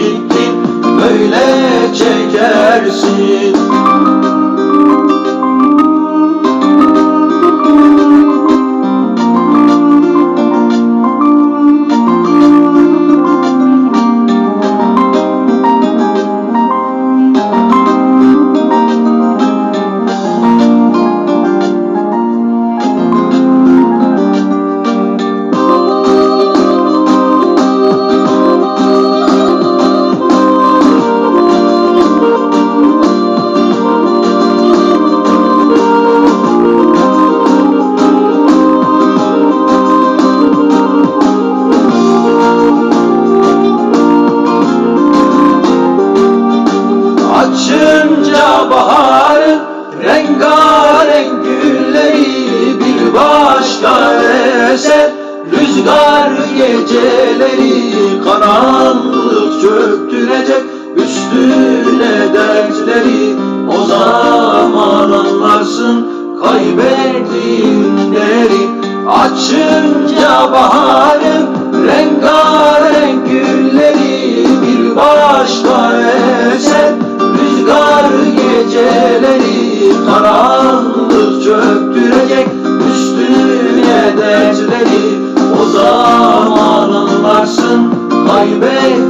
gittin Böyle çekersin baharın rengarenk gülleri bir başka eser. Rüzgar geceleri karanlık çöktürecek üstüne dertleri. O zaman anlarsın kaybettiğinleri Açınca baharın rengarenk gülleri bir başka eser karanlık çöktürecek üstüne dertleri O zaman anlarsın kaybettiğinleri